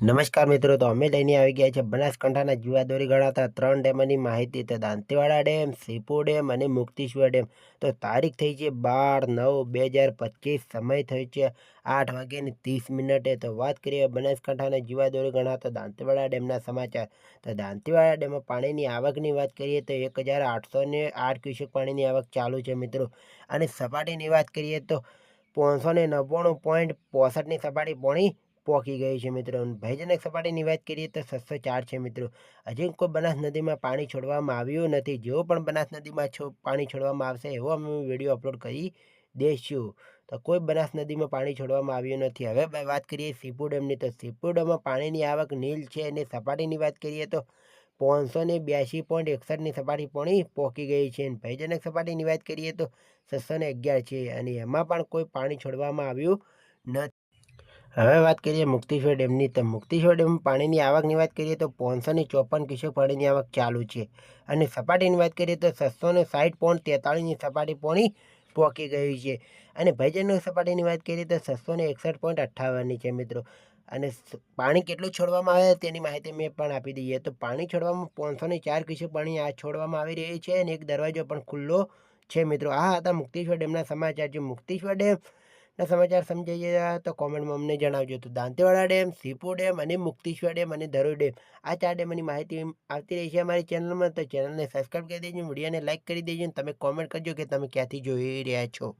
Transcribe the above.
નમસ્કાર મિત્રો, તો અમે લઈને આવી ગયા છે બનાસકાંઠાના જુવાદોરી ગણાતા ત્રણ ડેમની માહિતી તો દાંતીવાડા ડેમ, સીપુ ડેમ અને મુક્તિશ્વર ડેમ. તો તારીખ થઈ છે બાર નવ બે હજાર પચીસ, સમય થયો છે આઠ વાગ્યાની ત્રીસ મિનિટે. તો વાત કરીએ બનાસકાંઠાના જીવાદોરી ગણાતા દાંતીવાડા ડેમના સમાચાર. તો દાંતીવાડા ડેમમાં પાણીની આવકની વાત કરીએ તો એક હજાર આઠસો ને આઠ ક્યુસેક પાણીની આવક ચાલુ છે મિત્રો. અને સપાટીની વાત કરીએ તો પાંચસો ને નવ્વાણું પોઈન્ટ પોસઠની સપાટી પોણી પહોંચી ગઈ છે મિત્રો. ભયજનક સપાટીની વાત કરીએ તો છસો ચાર છે મિત્રો. હજી કોઈ બનાસ નદીમાં પાણી છોડવામાં આવ્યું નથી. જેવો પણ બનાસ નદીમાં છો, પાણી છોડવામાં આવશે એવો અમે વીડિયો અપલોડ કરી દઈશું. તો કોઈ બનાસ નદીમાં પાણી છોડવામાં આવ્યું નથી. હવે વાત કરીએ સીપુ ડેમની. તો સીપુ ડેમમાં પાણીની આવક નીલ છે અને સપાટીની વાત કરીએ તો પાંચસો ને બ્યાસી પોઈન્ટ એકસઠની સપાટી પોણી પહોંચી ગઈ છે. અને ભયજનક સપાટીની વાત કરીએ તો છસો ને અગિયાર છે અને એમાં પણ કોઈ પાણી છોડવામાં આવ્યું નથી. હવે વાત કરીએ મુક્તિશ્વર ડેમની. તો મુક્તિશ્વર ડેમ પાણીની આવકની વાત કરીએ તો પાંચસો ને ચોપન ક્યુસેક પાણીની આવક ચાલુ છે. અને સપાટીની વાત કરીએ તો છસો ને સાઠ પોઈન્ટ તેતાળીસની સપાટી પોણી પહોંચી ગઈ છે. અને ભયજનક સપાટીની વાત કરીએ તો છસો ને એકસઠ પોઈન્ટ અઠ્ઠાવનની છે મિત્રો. અને પાણી કેટલું છોડવામાં આવે તેની માહિતી મેં પણ આપી દઈએ. તો પાણી છોડવામાં પાંચસો ને ચાર ક્યુસેક પાણી આ છોડવામાં આવી રહ્યું છે અને એક દરવાજો પણ ખુલ્લો છે મિત્રો. આ હતા મુક્તિશ્વર ડેમના સમાચાર. જે મુક્તિશ્વર ડેમ ના સમાચાર સમજાઈ ગયા તો કોમેન્ટમાં અમને જણાવજો. તો દાંતેવાડા ડેમ, સીપો ડેમ અને મુક્તેશ્વર ડેમ અને ધરોઈ ડેમ આ ચાર ડેમની માહિતી આવતી રહી છે અમારી ચેનલમાં તો ચેનલને સબસ્ક્રાઈબ કરી દેજો, વિડીયોને લાઇક કરી દેજો તમે કોમેન્ટ કરજો કે તમે ક્યાંથી જોઈ રહ્યા છો.